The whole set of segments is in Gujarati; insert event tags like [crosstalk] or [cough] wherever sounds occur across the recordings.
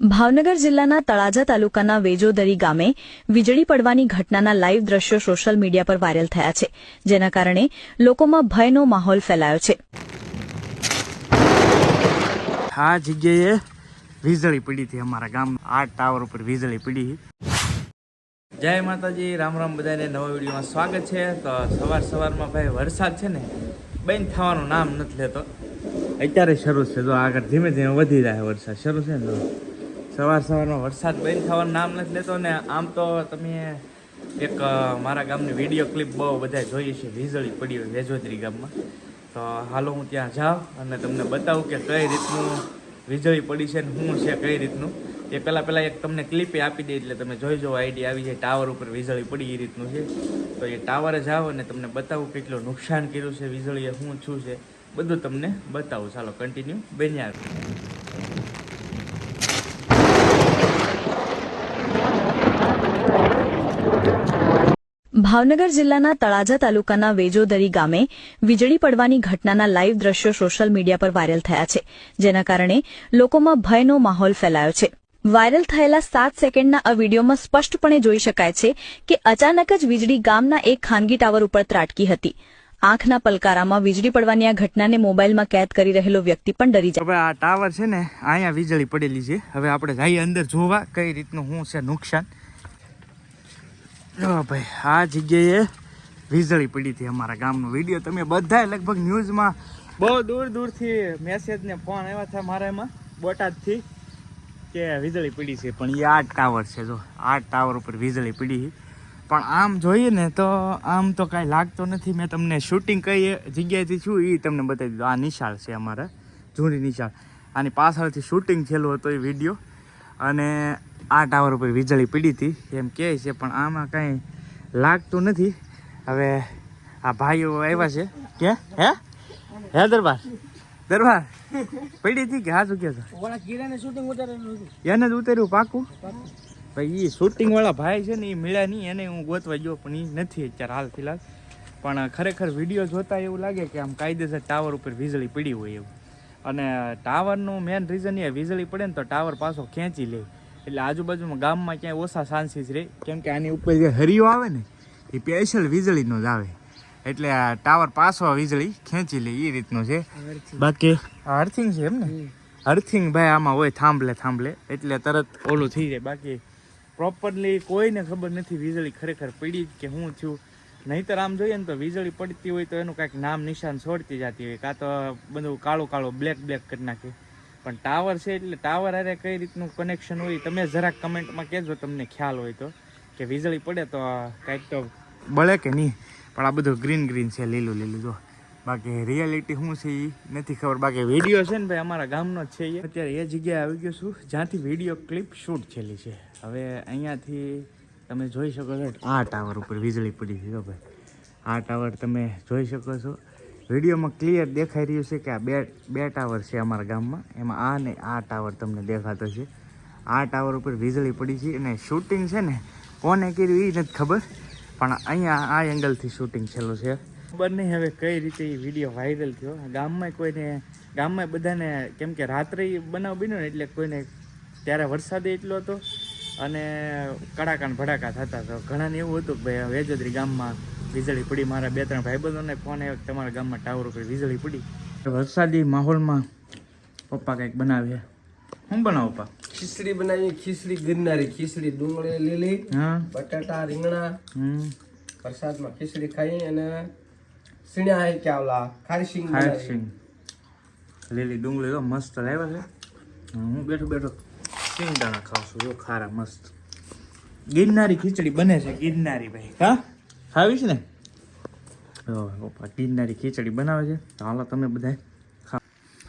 ભાવનગર જિલ્લાના તળાજા તાલુકાના વેજોદરી ગામે વીજળી પડવાની ઘટનાના લાઇવ દ્રશ્યો સોશિયલ મીડિયા પર વાયરલ થયા છે જેના કારણે લોકોમાં ભયનો માહોલ ફેલાયો છે. આ જગ્યાએ વીજળી પડી હતી અમારા ગામ આ ટાવર ઉપર વીજળી પડી જય માતાજી રામ રામ બધાને નવા વિડીયોમાં સ્વાગત છે. તો સવાર સવારમાં ભાઈ વરસાદ છે ને બંધ થવાનું નામ નથી લેતો. અત્યારે શરૂ છે જો આગળ ધીમે ધીમે વધી જાય વરસાદ. શરૂ છે ને સવાર સવારમાં વરસાદ બંધ થવાનું નામ નથી લેતો ને આમ તો તમે એક મારા ગામની વીડિયો ક્લિપ બહુ બધા જોઈએ છે. વીજળી પડી હોય વેજોદરી ગામમાં. તો હાલો હું ત્યાં જાઉં અને તમને બતાવું કે કઈ રીતનું વીજળી પડી છે ને શું છે, કઈ રીતનું. એ પહેલાં પહેલાં એક તમને ક્લિપે આપી દે એટલે તમે જોઈ જો આઈડિયા આવી જાય. ટાવર ઉપર વીજળી પડી એ રીતનું છે. તો એ ટાવરે જાઓ અને તમને બતાવું કેટલું નુકસાન કર્યું છે વીજળીએ, શું શું છે. બધું તમને બતાવું. ચાલો કન્ટિન્યુ બન્યા ભાવનગર જિલ્લાના તળાજા તાલુકાના વેજોદરી ગામે વીજળી પડવાની ઘટનાના લાઇવ દ્રશ્યો સોશિયલ મીડિયા પર વાયરલ થયા છે, જેના કારણે લોકોમાં ભયનો માહોલ ફેલાયો છે. વાયરલ થયેલા સાત સેકન્ડના આ વિડીયોમાં સ્પષ્ટપણે જોઈ શકાય છે કે અચાનક જ વીજળી ગામના એક ખાનગી ટાવર ઉપર ત્રાટકી હતી. આંખના પલકારામાં વીજળી પડવાની આ ઘટનાને મોબાઈલમાં કેદ કરી રહેલો વ્યક્તિ પણ ડરી જાય. આ ટાવર છે ને, અહીંયા વીજળી પડેલી છે. હવે આપણે જઈએ અંદર જોવા કઈ રીતનું, શું છે નુકસાન. જો ભાઈ, આ જગ્યાએ વીજળી પડી હતી અમારા ગામનો વીડિયો. તમે બધાય લગભગ ન્યૂઝમાં બહુ દૂર દૂરથી મેસેજ ને ફોન આવ્યા હતા મારા એમાં, બોટાદથી, કે વીજળી પડી છે. પણ એ આ ટાવર છે, જો, આ ટાવર ઉપર વીજળી પડી પણ આમ જોઈએ ને તો આમ તો કાંઈ લાગતો નથી. મેં તમને શૂટિંગ કઈ જગ્યાએથી છું એ તમને બતાવી દીધું. આ નિશાળ છે અમારા, જૂની નિશાળ. આની પાછળથી શૂટિંગ થયેલું હતું એ વીડિયો અને આ ટાવર ઉપર વીજળી પડી હતી, એમ કહે છે, પણ આમાં કાંઈ લાગતું નથી. હવે આ ભાઈઓ આવ્યા છે. કે? હે? હે દરબાર? દરબાર? પડી હતી કે હા શું કહો છો ઓલા કિરાને શૂટિંગ ઉતારેલું હતું એને જ ઉતર્યું પાકું. ભાઈ એ શૂટિંગ વાળા ભાઈ છે ને એ મળ્યા નહીં, એને હું ગોતવા ગયો, પણ એ નથી અત્યારે હાલ ફિલહાલ. પણ ખરેખર વીડિયો જોતા એવું લાગે કે આમ કાયદેસર ટાવર ઉપર વીજળી પડી હોય એવું. અને ટાવરનું મેન રીઝન એ વીજળી પડે ને તો ટાવર પાછો ખેંચી લે. એટલે આજુબાજુમાં ગામમાં ક્યાંય ઓછા ચાન્સીસ રહે કેમ કે આની ઉપર જે હરિયો આવે ને એ સ્પેશિયલ વીજળીનો જ આવે. એટલે આ ટાવર પાછો વીજળી ખેંચી લે એ રીતનું છે. બાકી? અર્થિંગ છે એમ ને? અર્થિંગ ભાઈ આમાં હોય થાંભલે થાંભલે. એટલે તરત ઓલું થઈ જાય. બાકી પ્રોપરલી કોઈને ખબર નથી વીજળી ખરેખર પડી કે શું થયું નહીતર આમ જોઈએ ને તો વીજળી પડતી હોય તો એનું કાંઈક નામ નિશાન છોડતી જતી હોય. કાં તો બધું કાળું કાળું બ્લેક બ્લેક કરી નાખે. પણ ટાવર છે એટલે ટાવર હારે કઈ રીતનું કનેક્શન હોય તમે જરાક કમેન્ટમાં કહેજો, તમને ખ્યાલ હોય તો. કે વીજળી પડે તો કાંઈક તો બળે કે નહીં. પણ આ બધું ગ્રીન ગ્રીન છે, લીલું લીલું. જો, બાકી રિયાલિટી શું છે એ નથી ખબર. બાકી વીડિયો છે ને ભાઈ, અમારા ગામનો જ છે એ અત્યારે એ જગ્યાએ આવી ગયો છું, જ્યાંથી વીડિયો ક્લિપ શૂટ થયેલી છે. હવે અહીંયાથી તમે જોઈ શકો છો, આ ટાવર ઉપર વીજળી પડી છે ભાઈ. આ ટાવર તમે જોઈ શકો છો. વિડીયોમાં ક્લિયર દેખાઈ રહ્યું છે કે આ બે બે ટાવર છે અમારા ગામમાં. એમાં આ ને આ ટાવર તમને દેખાતો છે. આ ટાવર ઉપર વીજળી પડી છે અને શૂટિંગ છે ને, કોને કર્યું એ નથી ખબર, પણ અહીંયા આ એંગલથી શૂટિંગ છેલ્લું છે. ખબર નહીં હવે કઈ રીતે એ વીડિયો વાયરલ થયો. ગામમાં કોઈને ગામમાં બધાને કેમ કે રાત્રે બનાવ બન્યો ને એટલે કોઈને ત્યારે વરસાદ એટલો હતો અને કડાકા ભડાકા થતા તો ઘણાને એવું હતું કે ભાઈ વેજોદરી ગામમાં વીજળી પડી. મારા બે ત્રણ ભાઈબંધોને ફોન આવ્યો તમારા ગામમાં ટાવર ઉપર વીજળી પડી. વરસાદી માહોલમાં પપ્પા કંઈક બનાવે. શું બનાવો પપ્પા? ખીચડી બનાવી ખીચડી ગિરનારી ખીચડી ડુંગળી લીલી હા. બટાટા રીંગણા. વરસાદમાં ખીચડી ખાઈ અને સીણ્યા હે કે આવલા? ખારી સિંગ ખાય સિંગ લીલી ડુંગળી તો મસ્ત લાવ્યા છે. હું બેઠો બેઠો સિંગદાણા ખાઉં છું. જો ખારા મસ્ત. ગિરનારી ખીચડી બને છે ગિરનારી ભાઈ. હા? ખાવી છે ને? પપ્પા ગિરનારી ખીચડી બનાવે છે. હાલો તમે બધા ખા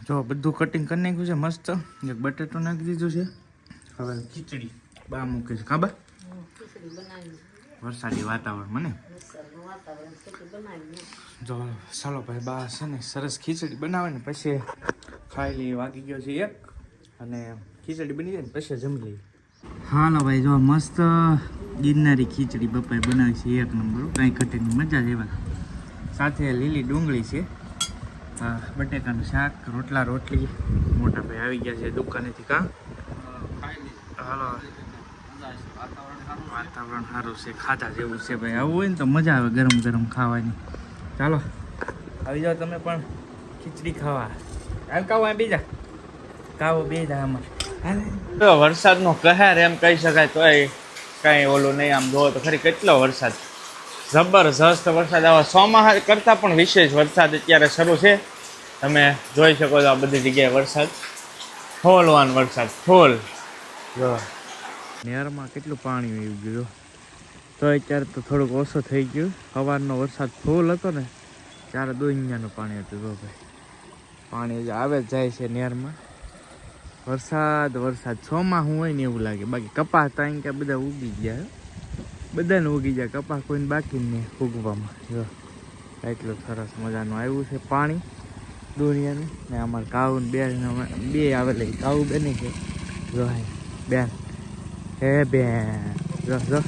જો, બધું કટિંગ કરી નાખ્યું છે, મસ્ત. એક બટેટો નાખી દીધું છે. હવે ખીચડી બા મૂકે છે. ખાબા વરસાદી વાતાવરણ, મને. જો ચાલો ભાઈ, બા છે ને, સરસ ખીચડી બનાવે ને, પછી ખાઈ લઈએ. વાગી ગયો છે એક. અને ખીચડી બની જાય ને, પછી જમી લઈએ. હાલો ભાઈ, જો, મસ્ત ગિરનારી ખીચડી બપાઈ બનાવી છે એક નંબર કાંઈ ઘટેની મજા જ સાથે લીલી ડુંગળી છે. બટેકાનું શાક, રોટલા, રોટલી. મોટા ભાઈ આવી ગયા છે દુકાનેથી કાં? ચાલો વાતાવરણ સારું છે, ખાધા જેવું છે ભાઈ. આવું હોય ને તો મજા આવે ગરમ ગરમ ખાવાની. ચાલો, આવી જાઓ તમે પણ ખીચડી ખાવા. હાલ કાવો બીજા. કાવો બે જા આમાં. તો વરસાદનો કહેર એમ કહી શકાય તોય કાંઈ ઓલું નહીં આમ જોવો તો ખરી કેટલો વરસાદ. જબરજસ્ત વરસાદ આવા ચોમાસા કરતાં પણ વિશેષ વરસાદ અત્યારે શરૂ છે. તમે જોઈ શકો છો આ બધી જગ્યાએ વરસાદ. ફોલવાન વરસાદ ફોલ જો નહેરમાં કેટલું પાણી આવી ગયું? તો અત્યારે તો થોડુંક ઓછો થઈ ગયું. સવારનો વરસાદ ફૂલ હતો ને, ત્યારે દુનિયાનું પાણી હતું, જો ભાઈ. પાણી આવે જાય છે નહેરમાં વરસાદ વરસાદ. હું હોય ને એવું લાગે. બાકી કપાસ તો અહીં કે બધા ઉગી ગયા બધાને ઉગી જાય કપાસ કોઈને બાકી ને ઉગવામાં. જો, એટલું સરસ મજાનું આવ્યું છે પાણી દુનિયાનું. ને અમારે કાઉ બે બે આવેલા કાઉ બેને છે. જો બેન. હે, બેન. જો જો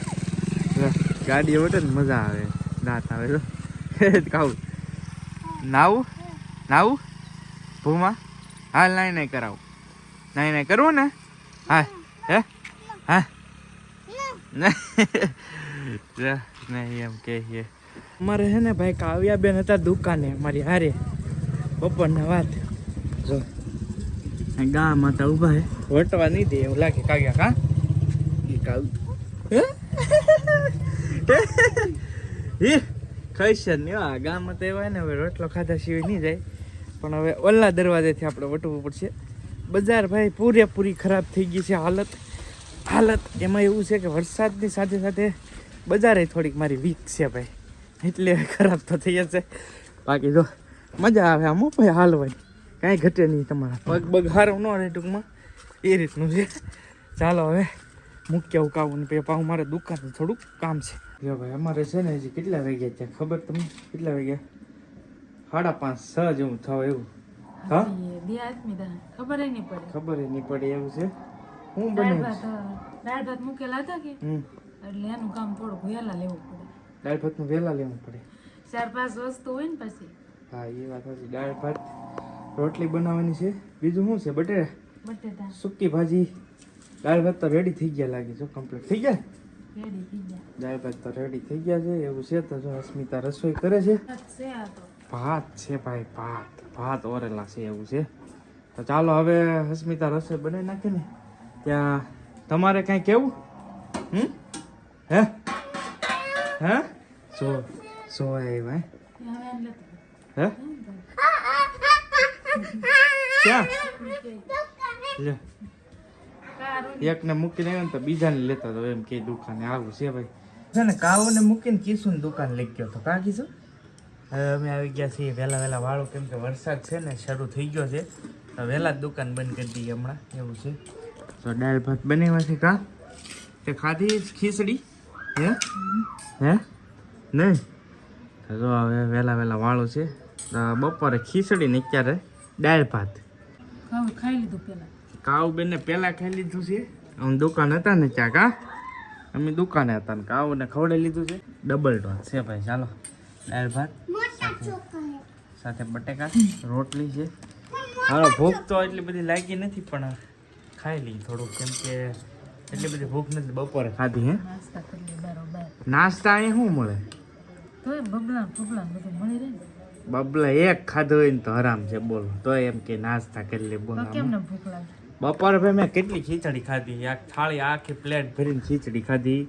ગાડી વટે ને મજા આવે. દાંત આવે, જો. કાઉ. નાવું? નાવું? ભૂમા? હાલ નાઈ નહીં કરાવું. નાઈ નહીં કરવું ને? હા. હે? હા? નહીં [laughs] નહીં એમ કહીએ. મારે છે ને ભાઈ કાવ્યા બેન હતા દુકાને મારી હારે. બપોરના વાત. જો. ગા ગામ હતા ઊભા હે. વટવા નહીં દે એવું લાગે કાવ્યા કા એ કાવ હે? ખાઈશ નહીં. આ ગામ હતા એવા ને હવે રોટલો ખાધા સિવાય નહીં જાય. પણ હવે ઓલા દરવાજેથી આપણે વટવું પડશે. બજાર ભાઈ પૂરેપૂરી ખરાબ થઈ ગઈ છે હાલત. હાલત એમાં એવું છે કે વરસાદની સાથે સાથે બજારે થોડીક મારી વીક છે ભાઈ. એટલે ખરાબ તો થઈ જશે. બાકી જો મજા આવે આમ ભાઈ ભાઈ હાલવાની. કાંઈ ઘટે નહીં તમારા. પગ બગ હારો ન રહે ટૂંકમાં. એ રીતનું છે. ચાલો હવે મૂક્યા ઉકાવું ને પછી પાછું મારે દુકાન થોડુંક કામ છે. જો ભાઈ, અમારે છે ને હજી કેટલા વાગ્યા ત્યાં? ખબર તમને? કેટલા વાગ્યા? સાડા પાંચ, છ જેવું થવા એવું. હા? ખબર ય નહીં પડે. ખબર નહીં પડે એવું છે? હું બને દાળ ભાત મૂકેલા હતા કે? એટલે એનું કામ થોડુંક વહેલા લેવું પડે. દાળ ભાતનું વહેલા લેવું પડે. ચાર પાંચ વસ્તુ હોય ને પછી. હા એ વાત સાચી. દાળ ભાત રોટલી બનાવવાની છે. બીજું શું છે? બટેટા? બટેટા. સૂકી ભાજી. દાળ ભાત તો રેડી થઈ ગયા લાગે છે. કમ્પ્લીટ થઈ ગયા? રેડી થઈ ગયા. દાળ ભાત તો રેડી થઈ ગયા છે. એવું છે તો જો અસ્મિતા રસોઈ કરે છે. ભાત છે ભાઈ, ભાત. ભાત ઓરેલા છે એવું છે. તો ચાલો હવે હસ્મિતા રસોઈ બનાવી નાખે ને. ત્યાં તમારે કાંઈ કેવું? હમ? હે? હે? સો સો આવ્યા હે? ક્યાં? લે. એકને મૂકીને આવ્યો ને તો બીજાને લેતા તો એમ કે દુકાને. આવું છે ભાઈ. છે ને, કાવને મૂકીને કીશું દુકાન લઈ ગયો તો. કા કીશું? હવે અમે આવી ગયા છીએ વહેલા વહેલા વાળો કેમ કે વરસાદ છે ને શરૂ થઈ ગયો છે. તો વહેલા જ દુકાન બંધ કરી દઈએ હમણાં એવું છે. તો દાળ ભાત બનાવ્યા છે કા? તે ખાધી ખીચડી? હે? હે? નહીં? તો જો હવે વહેલા વહેલા વાળો છે. બપોરે ખીચડી ને અત્યારે દાળ ભાત. ખાઈ લીધું પેલા? કાવ બેને પેલા ખાઈ લીધું છે. અમે દુકાન હતા ને ત્યાં કા? અમે દુકાને હતા ને કાવ ને ખવડે લીધું છે. ડબલ ટોન છે ભાઈ ચાલો. દાળ ભાત સાથે- સાથે બટેકા રોટલી છે. હા ભૂખ તો એટલી બધી લાગી નથી પણ ખાઈ લઈ થોડુંક કેમ કે એટલી બધી ભૂખ નથી બપોરે. ખાધી હે? નાસ્તા અહીંયા શું મળે? બબલા એક ખાધો હોય ને તો હરામ છે બોલો. તો એમ કે નાસ્તા કરી લે બોલો. તો કેમ ને ભૂખ લાગે? બપોરે ભાઈ મેં કેટલી ખીચડી ખાધી? એક થાળી આખી પ્લેટ ભરીને ખીચડી ખાધી.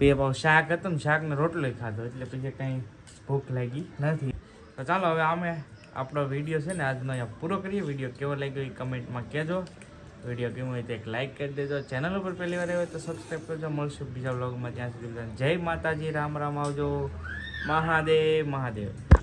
બે ભાવ શાક હતું ને શાકને રોટલો ખાધો, એટલે પછી કંઈ ભૂખ લાગી નથી. તો ચાલો હવે અમે આપણો વીડિયો છે ને આજનો અહીંયા પૂરો કરીએ. વીડિયો કેવો લાગ્યો એ કમેન્ટમાં કહેજો. વીડિયો કેવો હોય તો એક લાઇક કરી દેજો. ચેનલ ઉપર પહેલી વાર આવ્યો તો સબસ્ક્રાઈબ કરજો. મળશું બીજા બ્લોગમાં ત્યાં સુધી જય માતાજી. રામ રામ આવજો. મહાદેવ મહાદેવ.